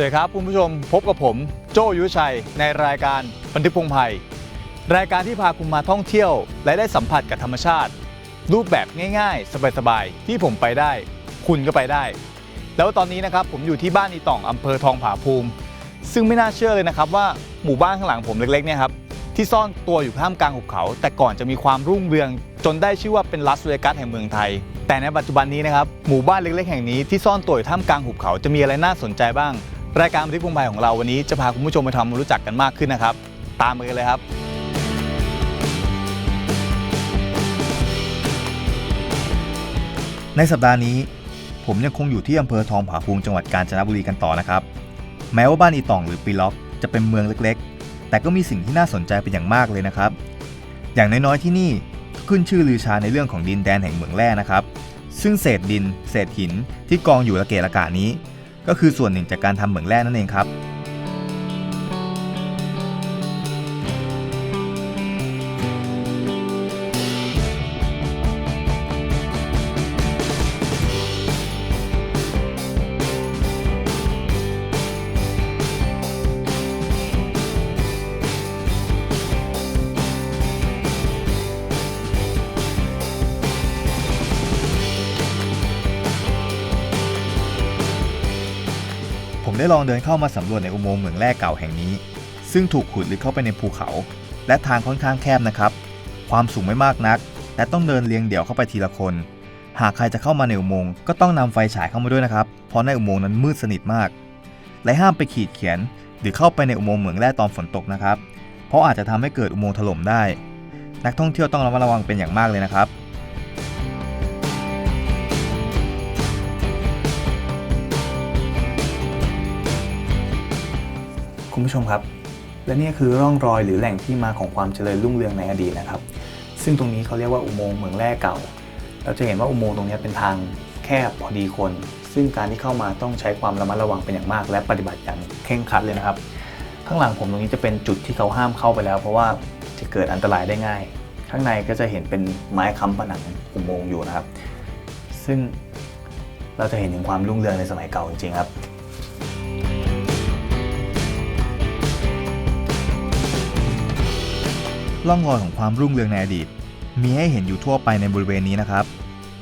สวัสดีครับคุณผู้ชมพบกับผมโจยุชัย ในรายการบันทึกพงภัยรายการที่พาคุณมาท่องเที่ยว และได้สัมผัสกับธรรมชาติ รูปแบบง่าย ๆ สบายๆที่ผมไปได้ คุณก็ไปได้ แล้วตอนนี้นะครับผมอยู่ที่บ้านอีต่องอำเภอทองผาภูมิ ซึ่งไม่น่าเชื่อเลยนะครับว่าหมู่บ้านข้างหลังผมเล็กๆเนี่ยครับที่ซ่อนตัวอยู่ท่ามกลางหุบเขา แต่ก่อนจะมีความรุ่งเรือง จนได้ชื่อว่าเป็นลัสเวกัสแห่งเมืองไทย แต่ในปัจจุบันนี้นะครับหมู่บ้านเล็กๆแห่งนี้ที่ซ่อนตัวอยู่ท่ามกลางหุบเขาจะมีอะไรน่าสนใจบ้าง รายการบันทึกพงภัยของเราวันนี้จะพาคุณผู้ชมไปทำความรู้จักกันมากขึ้นนะครับ ตามไปกันเลยครับ ในสัปดาห์นี้ ผมยังคงอยู่ที่อำเภอทองผาภูมิจังหวัดกาญจนบุรีกันต่อนะครับ แม้ว่าบ้านอีต่องหรือปีล็อกจะเป็นเมืองเล็กๆ แต่ก็มีสิ่งที่น่าสนใจเป็นอย่างมากเลยนะครับ อย่างน้อยๆที่นี่ขึ้นชื่อลือชาในเรื่องของดินแดนแห่งเหมืองแร่นะครับ ซึ่งเศษดิน เศษหินที่กองอยู่ระเกะระกะนี้ ก็คือส่วนหนึ่งจากการทำเหมืองแร่นั่นเองครับ ลองเดินเข้ามาสำรวจในอุโมงค์เหมืองแร่เก่าแห่งนี้ ซึ่งถูกขุดลึกเข้าไปในภูเขา และทางค่อนข้างแคบนะครับ ความสูงไม่มากนัก และต้องเดินเรียงเดี่ยวเข้าไปทีละคน หากใครจะเข้ามาในอุโมงค์ก็ต้องนำไฟฉายเข้ามาด้วยนะครับ เพราะในอุโมงค์นั้นมืดสนิทมาก และห้ามไปขีดเขียน หรือเข้าไปในอุโมงค์เหมืองแร่ตอนฝนตกนะครับ เพราะอาจจะทำให้เกิดอุโมงค์ถล่มได้ นักท่องเที่ยวต้องระมัดระวังเป็นอย่างมากเลยนะครับ คุณผู้ชมครับ และนี่คือร่องรอยหรือแหล่งที่มาของความเจริญรุ่งเรืองในอดีตนะครับ ซึ่งตรงนี้เขาเรียกว่าอุโมงค์เหมืองแร่เก่า เราจะเห็นว่าอุโมงค์ตรงนี้เป็นทางแคบพอดีคน ซึ่งการที่เข้ามาต้องใช้ความระมัดระวังเป็นอย่างมาก และปฏิบัติอย่างเคร่งครัดเลยนะครับ ข้างหลังผมตรงนี้จะเป็นจุดที่เขาห้ามเข้าไปแล้ว เพราะว่าจะเกิดอันตรายได้ง่าย ข้างในก็จะเห็นเป็นไม้ค้ำผนังอุโมงค์อยู่นะครับ ซึ่งเราจะเห็นถึงความรุ่งเรืองในสมัยเก่าจริงๆครับ ล่องรอยของความรุ่งเรืองในอดีต มีให้เห็นอยู่ทั่วไปในบริเวณนี้นะครับ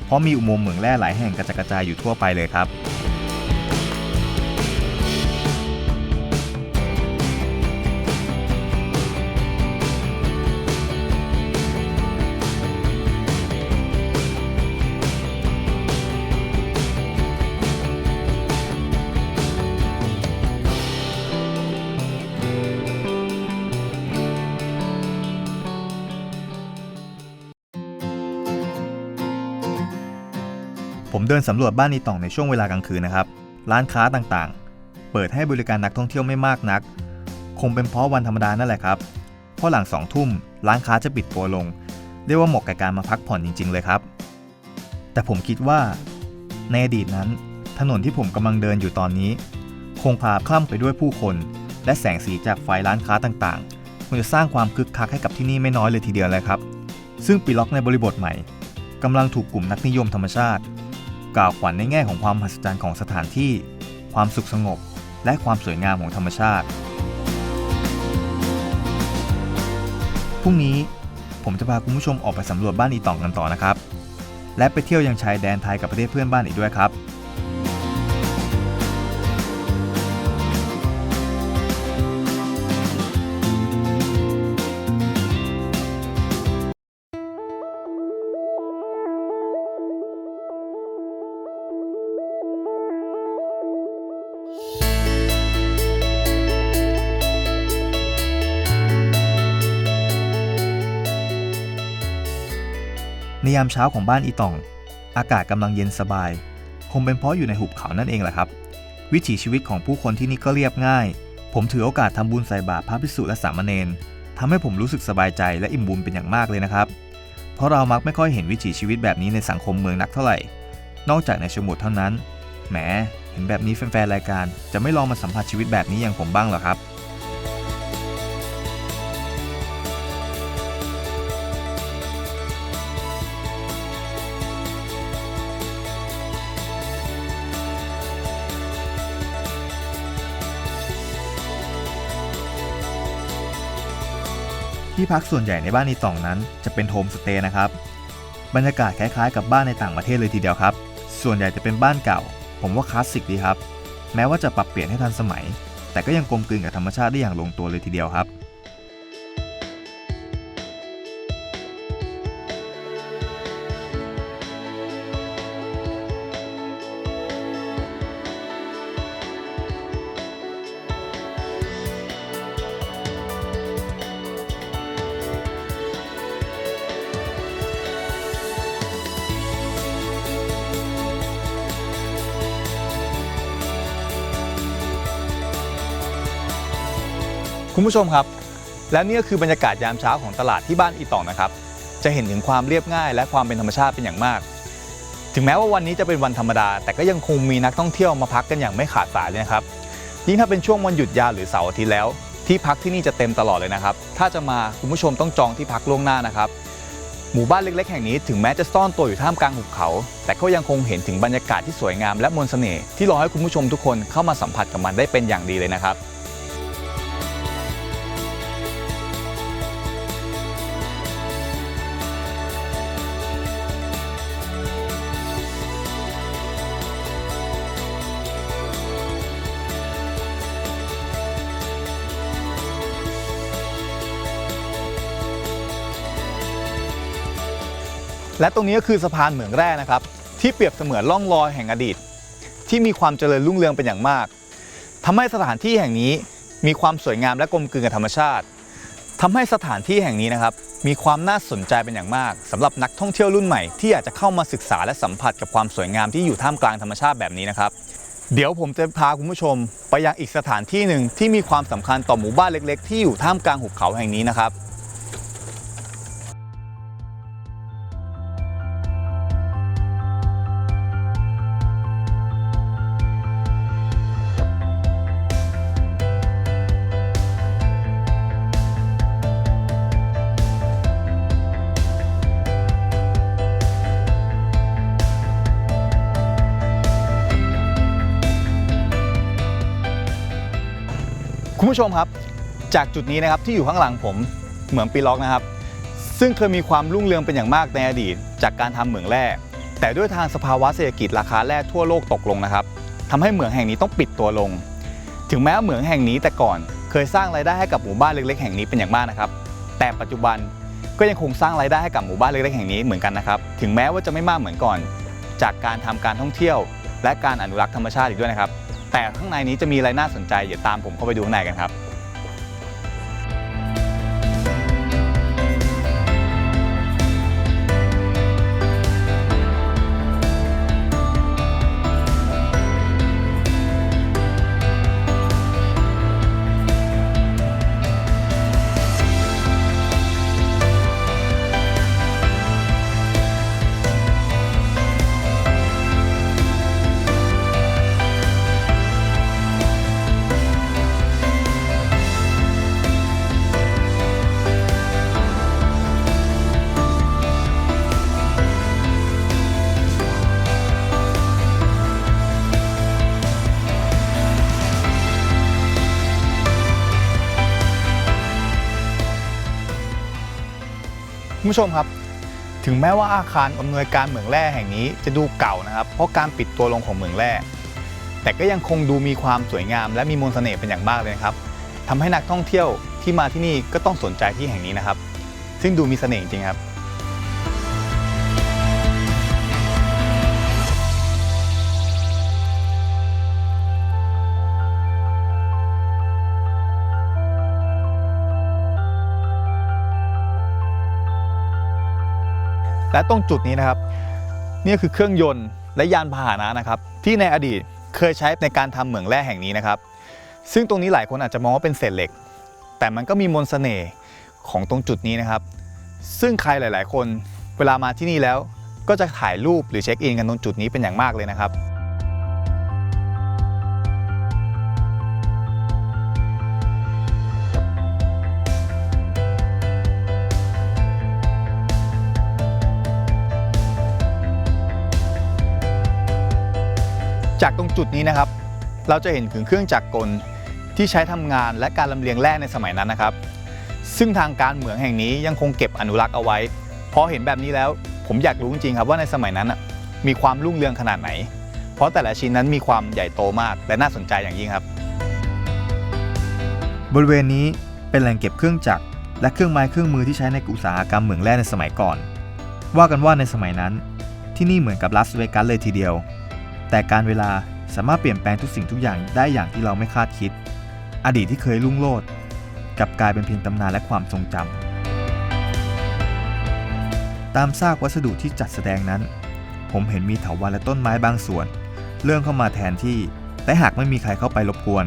เพราะมีอุโมงค์เหมืองแร่หลายแห่งกระจัดกระจายอยู่ทั่วไปเลยครับ ดินสำรวจบ้านอีต่องในช่วงเวลากลางคืนนะครับ ร้านค้าต่างๆ เปิดให้บริการนักท่องเที่ยวไม่มากนัก คงเป็นเพราะวันธรรมดานั่นแหละครับ เพราะหลังสองทุ่มร้านค้าจะปิดตัวลง เรียกว่าเหมาะกับการมาพักผ่อนจริง ๆ เลยครับ แต่ผมคิดว่า ในอดีตนั้น ถนนที่ผมกำลังเดินอยู่ตอนนี้ คงพาคล่ำไปด้วยผู้คน และแสงสีจากไฟร้านค้าต่างๆ คงจะสร้างความคึกคักให้กับที่นี่ไม่น้อยเลยทีเดียวเลยครับ ซึ่งปีล็อกในบริบทใหม่กำลังถูกกลุ่มนักนิยมธรรมชาติ กล่าวขวัญในแง่ของความมหัศจรรย์ของสถานที่ ความสุขสงบ และความสวยงามของธรรมชาติ พรุ่งนี้ผมจะพาคุณผู้ชมออกไปสำรวจบ้านอีตองกันต่อนะครับ และไปเที่ยวยังชายแดนไทยกับประเทศเพื่อนบ้านอีกด้วยครับ ยามเช้าของบ้านอีตอง อากาศกำลังเย็นสบาย คงเป็นเพราะอยู่ในหุบเขานั่นเองแหละครับ วิถีชีวิตของผู้คนที่นี่ก็เรียบง่าย ผมถือโอกาสทำบุญใส่บาตรพระภิกษุและสามเณรทำให้ผมรู้สึกสบายใจและอิ่มบุญเป็นอย่างมากเลยนะครับ เพราะเรามักไม่ค่อยเห็นวิถีชีวิตแบบนี้ในสังคมเมืองนักเท่าไหร่ นอกจากในชนบทเท่านั้น แหม เห็นแบบนี้แฟนๆรายการ จะไม่ลองมาสัมผัสชีวิตแบบนี้อย่างผมบ้างหรอครับ ที่พักส่วนใหญ่ในบ้านในตองนั้นจะเป็นโฮมสเตย์นะครับ บรรยากาศคล้ายๆ กับบ้านในต่างประเทศเลยทีเดียวครับ ส่วนใหญ่จะเป็นบ้านเก่า ผมว่าคลาสสิกดีครับ แม้ว่าจะปรับเปลี่ยนให้ทันสมัย แต่ก็ยังกลมกลืนกับธรรมชาติได้อย่างลงตัวเลยทีเดียวครับ ผู้ชมครับ และนี่ก็คือบรรยากาศยามเช้าของตลาดที่บ้านอีตองนะครับ จะเห็นถึงความเรียบง่าย และความเป็นธรรมชาติเป็นอย่างมาก ถึงแม้ว่าวันนี้จะเป็นวันธรรมดา แต่ก็ยังคงมีนักท่องเที่ยวมาพักกันอย่างไม่ขาดสายเลยนะครับ ยิ่งถ้าเป็นช่วงวันหยุดยาวหรือเสาร์อาทิตย์แล้ว ที่พักที่นี่จะเต็มตลอดเลยนะครับ ถ้าจะมาคุณผู้ชมต้องจองที่พักล่วงหน้านะครับ หมู่บ้านเล็ก ๆ แห่งนี้ถึงแม้จะซ่อนตัวอยู่ท่ามกลางหุบเขา แต่ก็ยังคงเห็นถึงบรรยากาศที่สวยงามและมนต์เสน่ห์ที่รอให้คุณผู้ชมทุกคนเข้ามาสัมผัสกับมันได้เป็นอย่างดีเลยนะครับ และตรงนี้ก็คือสะพานเหมืองแร่นะครับ ที่เปรียบเสมือนล่องรอยแห่งอดีต ที่มีความเจริญรุ่งเรืองเป็นอย่างมากทำให้สถานที่แห่งนี้มีความสวยงามและกลมกลืนกับธรรมชาติทำให้สถานที่แห่งนี้นะครับ มีความน่าสนใจเป็นอย่างมากสำหรับนักท่องเที่ยวรุ่นใหม่ที่อยากจะเข้ามาศึกษาและสัมผัสกับความสวยงามที่อยู่ท่ามกลางธรรมชาติแบบนี้นะครับเดี๋ยวผมจะพาคุณผู้ชมไปยังอีกสถานที่หนึ่งที่มีความสำคัญต่อหมู่บ้านเล็ก ๆ ที่อยู่ท่ามกลางหุบเขาแห่งนี้นะครับ ผู้ชมครับ จากจุดนี้นะครับที่อยู่ข้างหลังผมเหมืองปีล็อกนะครับ ซึ่งเคยมีความรุ่งเรืองเป็นอย่างมากในอดีต จากการทำเหมืองแร่แต่ด้วยทางสภาวะเศรษฐกิจราคาแร่ทั่วโลกตกลงนะครับทำให้เหมืองแห่งนี้ต้องปิดตัวลง ถึงแม้ว่าเหมืองแห่งนี้แต่ก่อนเคยสร้างรายได้ให้กับหมู่บ้านเล็ก ๆ แห่งนี้เป็นอย่างมากนะครับ แต่ปัจจุบันก็ยังคงสร้างรายได้ให้กับหมู่บ้านเล็กๆแห่งนี้เหมือนกันนะครับ ถึงแม้ว่าจะไม่มากเหมือนก่อน จากการทำการท่องเที่ยว และการอนุรักษ์ธรรมชาติอีกด้วยนะครับ แต่ข้างในนี้จะมีอะไรน่าสนใจเดี๋ยวตามผมเข้าไปดูข้างในกันครับ คุณผู้ชมครับ ถึงแม้ว่าอาคารอำนวยการเหมืองแร่แห่งนี้จะดูเก่านะครับ เพราะการปิดตัวลงของเหมืองแร่แต่ก็ยังคงดูมีความสวยงาม และมีมนต์เสน่ห์เป็นอย่างมากเลยนะครับทำให้นักท่องเที่ยวที่มาที่นี่ก็ต้องสนใจที่แห่งนี้นะครับ ซึ่งดูมีเสน่ห์จริงครับ และตรงจุดนี้นะครับนี่คือเครื่องยนต์และยานพาหนะนะครับ ที่ในอดีตเคยใช้ในการทำเหมืองแร่แห่งนี้นะครับ ซึ่งตรงนี้หลายคนอาจจะมองว่าเป็นเศษเหล็ก แต่มันก็มีมนสเสน่ห์ของตรงจุดนี้นะครับ ซึ่งใครหลาย ๆ คนเวลามาที่นี่แล้วก็จะถ่ายรูปหรือเช็คอินกันตรงจุดนี้เป็นอย่างมากเลยนะครับ จากตรงจุดนี้นะครับ เราจะเห็นถึงเครื่องจักรกลที่ใช้ทำงานและการลำเลียงแร่ในสมัยนั้นนะครับ ซึ่งทางการเหมืองแห่งนี้ยังคงเก็บอนุรักษ์เอาไว้พอเห็นแบบนี้แล้วผมอยากรู้จริงๆครับว่าในสมัยนั้นน่ะมีความรุ่งเรืองขนาดไหน เพราะแต่ละชิ้นนั้นมีความใหญ่โตมากและน่าสนใจอย่างยิ่งครับ บริเวณนี้เป็นแหล่งเก็บเครื่องจักรและเครื่องไม้เครื่องมือที่ใช้ในอุตสาหกรรมเหมืองแร่ในสมัยก่อน ว่ากันว่าในสมัยนั้น ที่นี่เหมือนกับลาสเวกัสเลยทีเดียว แต่การเวลาสามารถเปลี่ยนแปลงทุกสิ่งทุกอย่างได้อย่างที่เราไม่คาดคิด อดีตที่เคยรุ่งโรจน์กลับกลายเป็นเพียงตำนานและความทรงจำตามซากวัสดุที่จัดแสดงนั้น ผมเห็นมีเถาวัลย์และต้นไม้บางส่วน เริ่มเข้ามาแทนที่แต่หากไม่มีใครเข้าไปรบกวน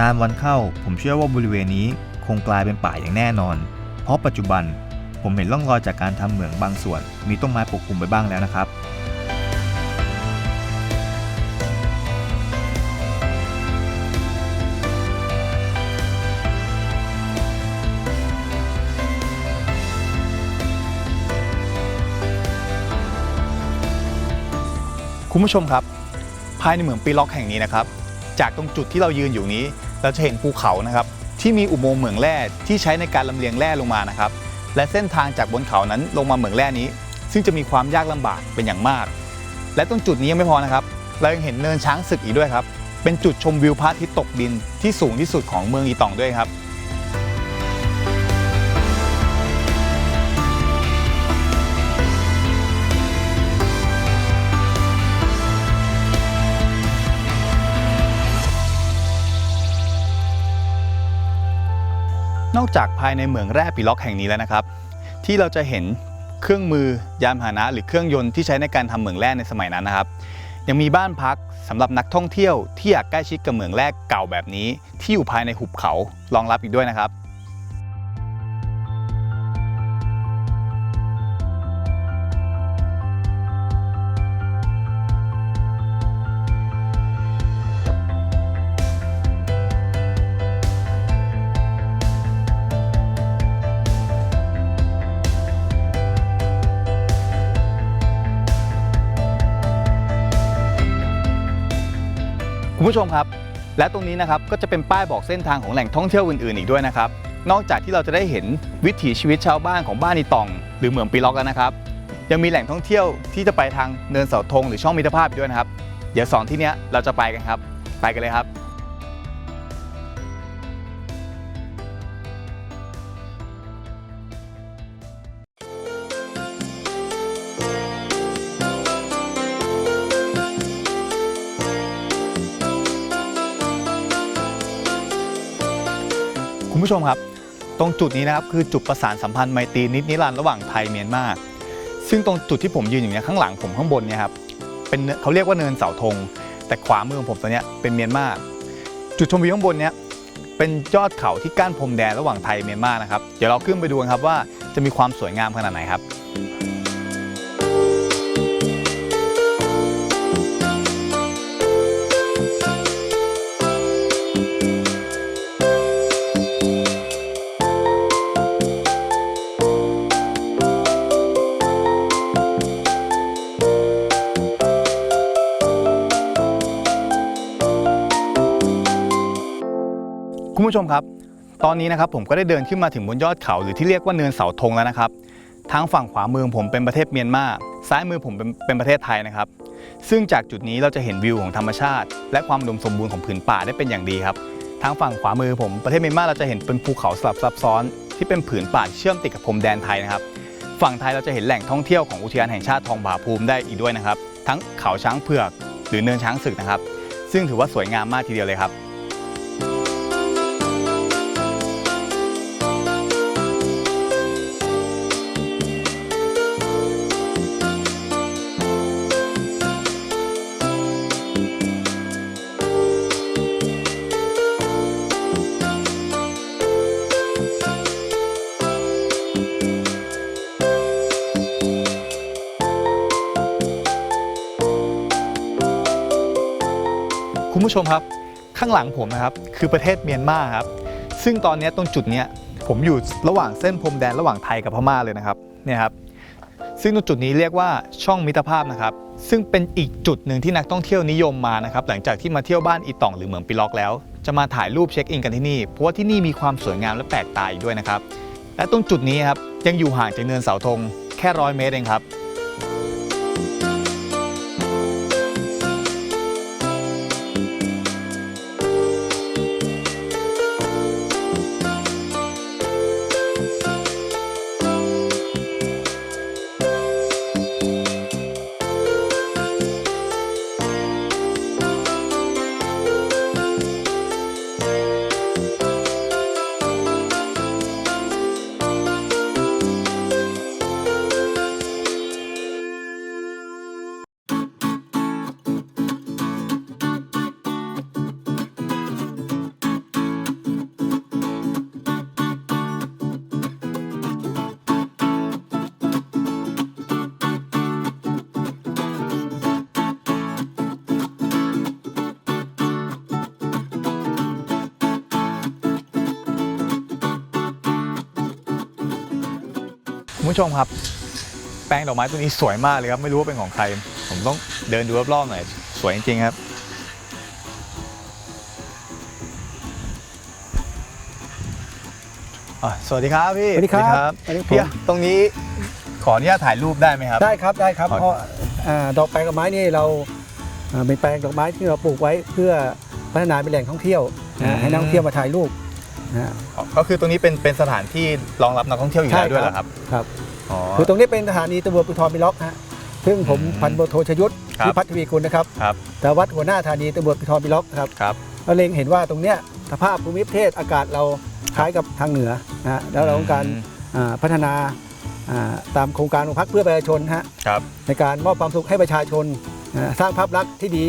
นานวันเข้า ผมเชื่อว่าบริเวณนี้คงกลายเป็นป่าอย่างแน่นอน เพราะปัจจุบันผมเห็นร่องรอยจากการทำเหมืองบางส่วน มีต้นไม้ปกคลุมไปบ้างแล้วนะครับ คุณผู้ชมครับ ภายในเหมืองปีล็อกแห่งนี้นะครับ จากตรงจุดที่เรายืนอยู่นี้ เราจะเห็นภูเขานะครับ ที่มีอุโมงค์เหมืองแร่ที่ใช้ในการลำเลียงแร่ลงมานะครับ และเส้นทางจากบนเขานั้นลงมาเหมืองแร่นี้ ซึ่งจะมีความยากลำบากเป็นอย่างมาก และตรงจุดนี้ยังไม่พอนะครับ เรายังเห็นเนินช้างศึกอีกด้วยครับ เป็นจุดชมวิวพระอาทิตย์ตกดินที่สูงที่สุดของเมืองอีตองด้วยครับ นอกจากภายในเหมืองแร่ปิล็อกแห่งนี้แล้วนะครับ ที่เราจะเห็นเครื่องมือยานพาหนะ หรือเครื่องยนต์ที่ใช้ในการทำเหมืองแร่ในสมัยนั้นนะครับ ยังมีบ้านพักสำหรับนักท่องเที่ยวที่อยากใกล้ชิดกับเหมืองแร่เก่าแบบนี้ ที่อยู่ภายในหุบเขารองรับอีกด้วยนะครับ คุณผู้ชมครับ และตรงนี้นะครับก็จะเป็นป้ายบอกเส้นทางของแหล่งท่องเที่ยวอื่นๆอีกด้วยนะครับ นอกจากที่เราจะได้เห็นวิถีชีวิตชาวบ้านของบ้านอีตอง หรือเหมืองปีล็อกแล้วนะครับ ยังมีแหล่งท่องเที่ยวที่จะไปทางเนินเสาธงหรือช่องมิตรภาพอีกด้วยนะครับ เดี๋ยวสองที่เนี้ยเราจะไปกันครับ ไปกันเลยครับ คุณผู้ชมครับ ตรงจุดนี้นะครับคือจุดประสานสัมพันธ์ไมตรีนิดนิรันดร์ระหว่างไทยเมียนมาซึ่งตรงจุดที่ผมยืนอยู่เนี่ยข้างหลังผมข้างบนเนี่ยครับเป็นเขาเรียกว่าเนินเสาธงแต่ขวามือของผมตัวเนี้ยเป็นเมียนมาจุดชมวิวข้างบนเนี้ยเป็นยอดเขาที่กั้นพรมแดนระหว่างไทยเมียนมานะครับเดี๋ยวเราขึ้นไปดูกันครับว่าจะมีความสวยงามขนาดไหนครับ คุณผู้ชมครับ ตอนนี้นะครับผมก็ได้เดินขึ้นมาถึงบนยอดเขาหรือที่เรียกว่าเนินเสาธงแล้วนะครับ ทางฝั่งขวามือผมเป็นประเทศเมียนมา ซ้ายมือผมเป็นเป็นประเทศไทยนะครับ ซึ่งจากจุดนี้เราจะเห็นวิวของธรรมชาติ และความอุดมสมบูรณ์ของผืนป่าได้เป็นอย่างดีครับ ทางฝั่งขวามือผมประเทศเมียนมาเราจะเห็นเป็นภูเขาสลับซับซ้อน ที่เป็นผืนป่าเชื่อมติดกับพรมแดนไทยนะครับ ฝั่งไทยเราจะเห็นแหล่งท่องเที่ยวของอุทยานแห่งชาติทองผาภูมิได้อีกด้วยนะครับ ทั้งเขาช้างเผือกหรือเนินช้างศึกนะครับ ซึ่งถือว่าสวยงามมากทีเดียวเลยครับ ชมครับ ข้างหลังผมนะครับคือประเทศเมียนมาครับ ซึ่งตอนนี้ตรงจุดนี้ผมอยู่ระหว่างเส้นพรมแดนระหว่างไทยกับพม่าเลยนะครับเนี่ยครับซึ่งตรงจุดนี้เรียกว่าช่องมิตรภาพนะครับ ซึ่งเป็นอีกจุดหนึ่งที่นักท่องเที่ยวนิยมมานะครับ หลังจากที่มาเที่ยวบ้านอีต่องหรือเหมืองปิล็อกแล้ว จะมาถ่ายรูปเช็คอินกันที่นี่ เพราะว่าที่นี่มีความสวยงามและแปลกตาอีกด้วยนะครับ และตรงจุดนี้ครับยังอยู่ห่างจากเนินเสาธงแค่ร้อยเมตรเองครับ คุณผู้ชมครับ แปลงดอกไม้ตัวนี้สวยมากเลยครับ ไม่รู้ว่าเป็นของใคร ผมต้องเดินดูรอบๆหน่อย สวยจริงๆครับอะสวัสดีครับพี่สวัสดีครับสวัสดีสวัสดีครับ พี่ตรงนี้ขออนุญาตถ่ายรูปได้ไหมครับ ได้ครับได้ครับ ขอ เพราะอ่าดอกแปลงดอกไม้นี่เราอ่าเป็นแปลงดอกไม้ที่เราปลูกไว้เพื่อพัฒนาเป็นแหล่งท่องเที่ยวนะให้นักท่องเที่ยวมาถ่ายรูป นะก็คือตรงนี้เป็นเป็นสถานที่รองรับนักท่องเที่ยวอยู่แล้วด้วยเหรอครับครับอ๋อ คือตรงนี้เป็นสถานีตำรวจภูธรมิล็อกฮะซึ่งผมอืมพันโบโทชยุทธครับ พิพัฒน์ทวีกุลนะครับครับแต่วัดหัวหน้าสถานีตำรวจภูธรมิล็อกครับครับ เราเล็งเห็นว่าตรงเนี้ยสภาพภูมิประเทศอากาศเราคล้ายกับทางเหนือนะฮะแล้วเราต้องการอืมอ่าพัฒนาอ่าตามโครงการของพรรคเพื่อประชาชนฮะครับ ในการมอบความสุขให้ประชาชนอ่าสร้างภาพลักษณ์ที่ดี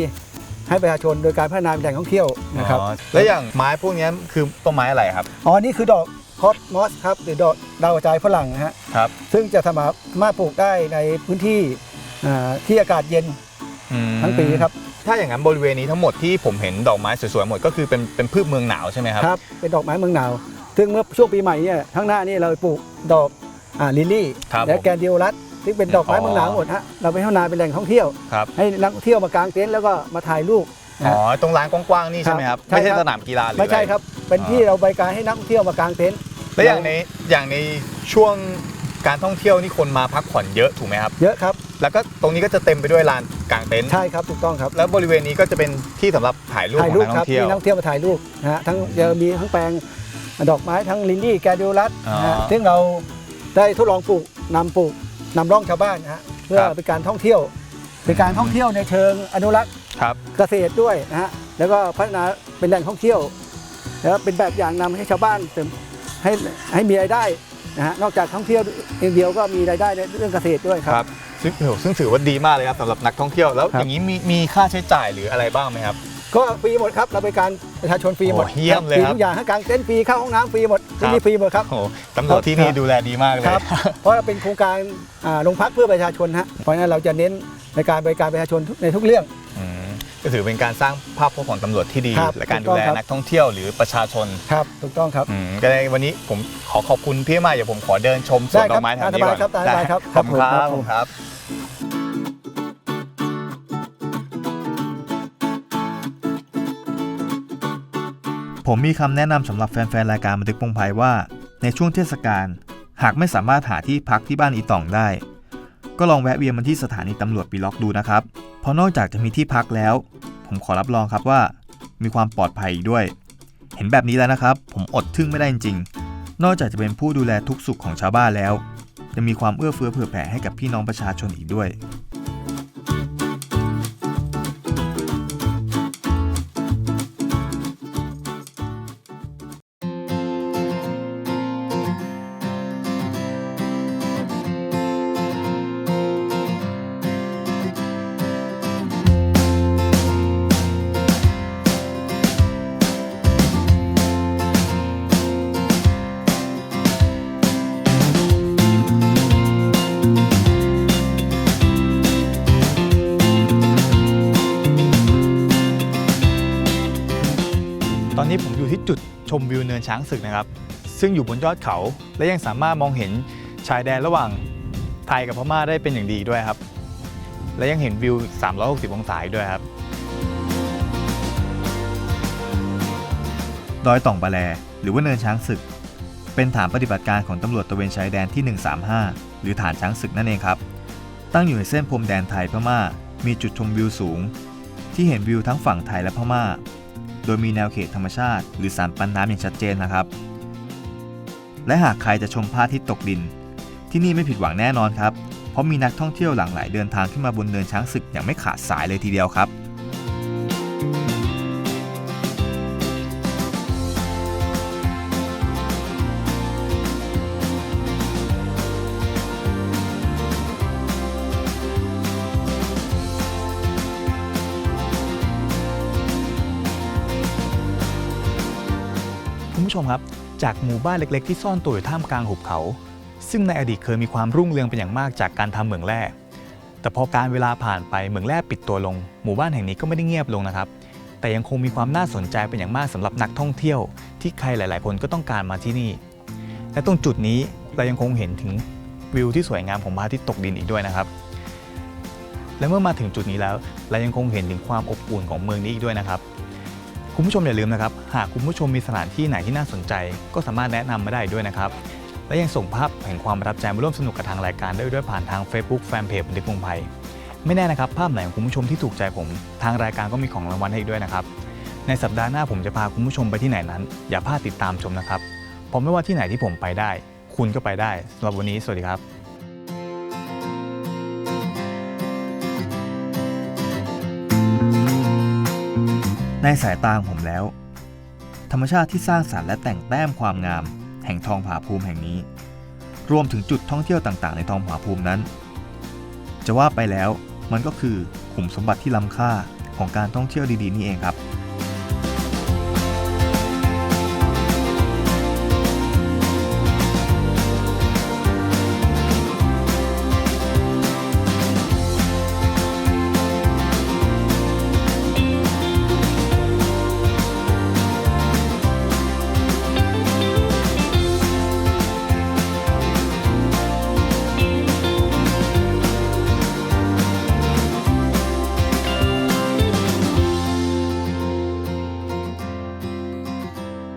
ให้ประชาชนโดยการพัฒนาเป็นแหล่งท่องเที่ยวนะครับอ๋อแล้วอย่างไม้พวกนี้คือต้นไม้อะไรครับ อ๋อนี่คือดอกคอสมอสครับหรือดอกดาวกระจายฝรั่งนะฮะครับ ซึ่งจะสามารถปลูกได้ในพื้นที่อ่าที่อากาศเย็นอืมทั้งปีครับถ้าอย่างนั้นบริเวณนี้ทั้งหมดที่ผมเห็นดอกไม้สวยๆหมดก็คือเป็นเป็นพืชเมืองหนาวใช่ไหมครับ ครับเป็นดอกไม้เมืองหนาว ซึ่งเมื่อช่วงปีใหม่เนี่ยข้างหน้านี่เราปลูกดอกอ่าลิลลี่ ครับและผม แกนดิโอรัส ซึ่งเป็นดอกไม้อ๋อเมืองหนาวหมดฮะเราไปพัฒนาเป็นแหล่งท่องเที่ยว ครับ ให้นักท่องเที่ยวมากางเต็นท์แล้วก็มาถ่ายรูปนะอ๋อฮะตรงร้านกว้างๆนี่ใช่ไหมครับใช่ไม่ใช่ครับสนามกีฬาหรือไม่ใช่อะครับ เป็นที่เราบริการให้นักท่องเที่ยวมากางเต็นท์แล้วอย่างในอย่างในช่วงการท่องเที่ยวนี่คนมาพักผ่อนเยอะถูกไหมครับ เยอะครับแล้วก็ตรงนี้ก็จะเต็มไปด้วยลานกางเต็นท์ ใช่ครับถูกต้องครับ แล้วบริเวณนี้ก็จะเป็นที่สำหรับถ่ายรูปขถ่ายองรูปนักคท่รัอบงเที่ยว มีนักท่องเที่ยวมาถ่ายรูปนะฮะทั้งจะมีทั้งแปลงดอกไม้ทั้งลินดี้แกดิโอรัสอ๋อนะฮะซึ่งเราได้ทดลองปลูกนำปลูก นำร่องชาวบ้านนะฮะเพื่อครับเป็นการท่องเที่ยว เป็นการท่องเที่ยวในเชิงอนุรักษ์ครับเกษตรด้วยนะฮะแล้วก็พัฒนาเป็นแหล่งท่องเที่ยวแล้วเป็นแบบอย่างนำให้ชาวบ้านเสริมให้ให้มีรายได้นะฮะนอกจากท่องเที่ยวอย่างเดียวก็มีรายได้ในเรื่องเกษตรด้วยคครับรับซึ่งโอ้โหซึ่งถือว่าดีมากเลยครับสำหรับนักท่องเที่ยวแล้วครับอย่างนี้มีมีค่าใช้จ่ายหรืออะไรบ้างไหมครับก็ฟรีหมดครับเราบริการประชาชนฟรีหมดโอ้เยี่ยมเลยฟรีครับทุกอย่างทั้งกางเต็นท์ฟรีเข้าห้องน้ำฟรีหมด ครัที่บ นี่ฟรีหมดครับ โอ้โหตำรวจที่นี่ดูแลดีมากเลย ครับ เพราะเราเป็นโครงการอ่าโรงพักเพื่อประชาชนฮะเพราะฉะนั้นเราจะเน้นในการบริการประชาชนทุกในทุกเรื่อง อืมก็ถือเป็นการสร้างภาพพจน์ของตำรวจที่ดี ครับและการถูดูกต้องแลครับ นักท่องเที่ยวหรือประชาชนครับ ถูกต้องครับ อืมก็ได้วันนี้ผมขอขอบคุณพี่มากเดี๋ยวผมขอเดินชมสวนได้ดครัอบกไม้แถวนี้สก่บาอยนครับสบายครับขอบคุณคครัรับบขอบคุณครับ ผมมีคำแนะนำสำหรับแฟนๆรายการบันทึกพงไพว่า ในช่วงเทศกาลหากไม่สามารถหาที่พักที่บ้านอีต่องได้ ก็ลองแวะเวียนมาที่สถานีตำรวจปีล็อกดูนะครับ เพราะนอกจากจะมีที่พักแล้ว ผมขอรับรองครับว่า มีความปลอดภัยด้วย เห็นแบบนี้แล้วนะครับ ผมอดทึ่งไม่ได้จริงๆ นอกจากจะเป็นผู้ดูแลทุกสุขของชาวบ้านแล้วยังมีความเอื้อเฟื้อเผื่อแผ่ให้กับพี่น้องประชาชนอีกด้วย อยู่ที่จุดชมวิวเนินช้างศึกนะครับ ซึ่งอยู่บนยอดเขาและยังสามารถมองเห็นชายแดนระหว่างไทยกับพม่าได้เป็นอย่างดีด้วยครับ และยังเห็นวิว 360 องศาด้วยครับ ดอยต่องปะแล หรือว่าเนินช้างศึก เป็นฐานปฏิบัติการของตำรวจตะเวนชายแดนที่ 135 หรือฐานช้างศึกนั่นเองครับ ตั้งอยู่ในเส้นพรมแดนไทยพม่า มีจุดชมวิวสูง ที่เห็นวิวทั้งฝั่งไทยและพม่า โดยมีแนวเขตธรรมชาติ หรือสารปันน้ำอย่างชัดเจนนะครับ และหากใครจะชมพระอาทิตย์ตกดิน ที่นี่ไม่ผิดหวังแน่นอนครับ เพราะมีนักท่องเที่ยวหลั่งไหลเดินทางขึ้นมาบนเนินช้างศึกอย่างไม่ขาดสายเลยทีเดียวครับ จากหมู่บ้านเล็ก ๆ ที่ซ่อนตัวอยู่ท่ามกลางหุบเขา ซึ่งในอดีตเคยมีความรุ่งเรืองเป็นอย่างมากจากการทำเหมืองแร่แต่พอการเวลาผ่านไปเหมืองแร่ปิดตัวลง หมู่บ้านแห่งนี้ก็ไม่ได้เงียบลงนะครับ แต่ยังคงมีความน่าสนใจเป็นอย่างมากสำหรับนักท่องเที่ยว ที่ใครหลาย ๆ คนก็ต้องการมาที่นี่ และตรงจุดนี้เรายังคงเห็นถึงวิวที่สวยงามของพระอาทิตย์ตกดินอีกด้วยนะครับ และเมื่อมาถึงจุดนี้แล้วเรายังคงเห็นถึงความอบอุ่นของเมืองนี้อีกด้วยนะครับ คุณผู้ชมอย่าลืมนะครับ หากคุณผู้ชมมีสถานที่ไหนที่น่าสนใจ ก็สามารถแนะนำมาได้ด้วยนะครับ และยังส่งภาพแห่งความประทับใจมาร่วมสนุกกับทางรายการได้ด้วยผ่านทาง Facebook Fanpage บันทึกพงไพไม่แน่นะครับ ภาพไหนของคุณผู้ชมที่ถูกใจผม ทางรายการก็มีของรางวัลให้อีกด้วยนะครับ ในสัปดาห์หน้าผมจะพาคุณผู้ชมไปที่ไหนนั้น อย่าพลาดติดตามชมนะครับเพราะไม่ว่าที่ไหนที่ผมไปได้ คุณก็ไปได้สำหรับวันนี้สวัสดีครับ ในสายตาของผมแล้ว ธรรมชาติที่สร้างสรรค์และแต่งแต้มความงาม แห่งทองผาภูมิแห่งนี้ รวมถึงจุดท่องเที่ยวต่างๆ ในทองผาภูมินั้น จะว่าไปแล้วมันก็คือขุมสมบัติที่ล้ำค่าของการท่องเที่ยวดีๆนี่เองครับ